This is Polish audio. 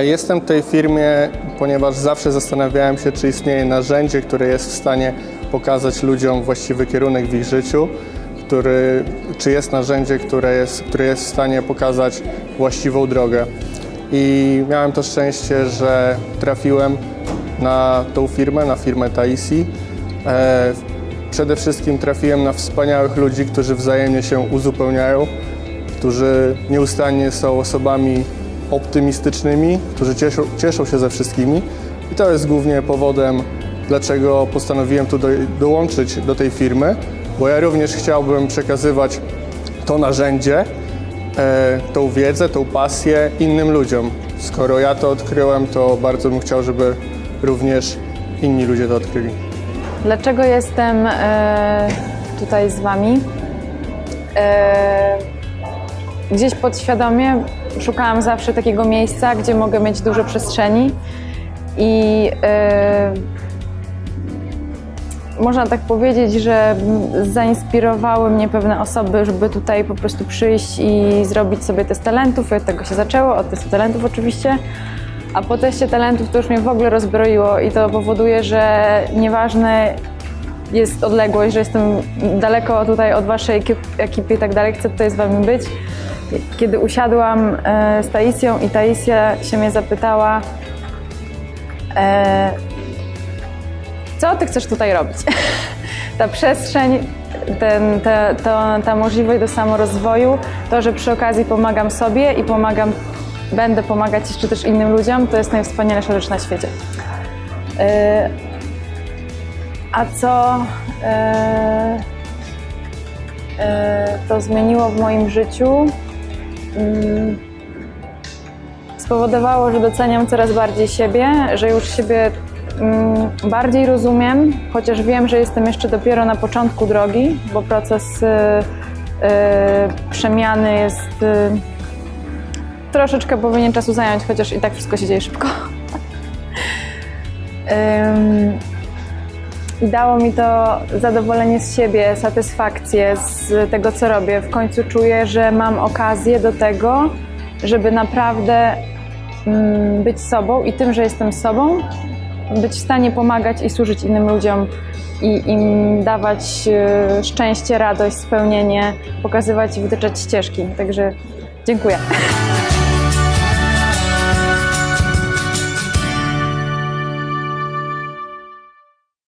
Jestem w tej firmie, ponieważ zawsze zastanawiałem się, czy istnieje narzędzie, które jest w stanie pokazać ludziom właściwy kierunek w ich życiu, który, czy jest narzędzie, które jest, które jest w stanie pokazać właściwą drogę. I miałem to szczęście, że trafiłem na tą firmę, na firmę Taisi. E, przede wszystkim trafiłem na wspaniałych ludzi, którzy wzajemnie się uzupełniają, którzy nieustannie są osobami optymistycznymi, którzy cieszą, cieszą się ze wszystkimi. I to jest głównie powodem, dlaczego postanowiłem tu do, dołączyć do tej firmy, bo ja również chciałbym przekazywać to narzędzie, e, tą wiedzę, tą pasję innym ludziom. Skoro ja to odkryłem, to bardzo bym chciał, żeby również inni ludzie to odkryli. Dlaczego jestem e, tutaj z Wami? E, gdzieś podświadomie szukałam zawsze takiego miejsca, gdzie mogę mieć dużo przestrzeni i e, można tak powiedzieć, że zainspirowały mnie pewne osoby, żeby tutaj po prostu przyjść i zrobić sobie test talentów. I od tego się zaczęło, od testu talentów oczywiście. A po teście talentów to już mnie w ogóle rozbroiło i to powoduje, że nieważne jest odległość, że jestem daleko tutaj od waszej ekip- ekipy i tak dalej, chcę tutaj z wami być. Kiedy usiadłam e, z Taisją i Taisja się mnie zapytała, e, co ty chcesz tutaj robić? ta przestrzeń, ten, ta, to, ta możliwość do samorozwoju, to, że przy okazji pomagam sobie i pomagam, będę pomagać jeszcze też innym ludziom, to jest najwspanialsza rzecz na świecie. E, a co e, e, to zmieniło w moim życiu? Mm, spowodowało, że doceniam coraz bardziej siebie, że już siebie mm, bardziej rozumiem, chociaż wiem, że jestem jeszcze dopiero na początku drogi, bo proces y, przemiany jest y, troszeczkę powinien czasu zająć, chociaż i tak wszystko się dzieje szybko. Ym, i dało mi to zadowolenie z siebie, satysfakcję z tego, co robię. W końcu czuję, że mam okazję do tego, żeby naprawdę mm, być sobą i tym, że jestem sobą, być w stanie pomagać i służyć innym ludziom i im dawać e, szczęście, radość, spełnienie, pokazywać i wytyczać ścieżki. Także dziękuję.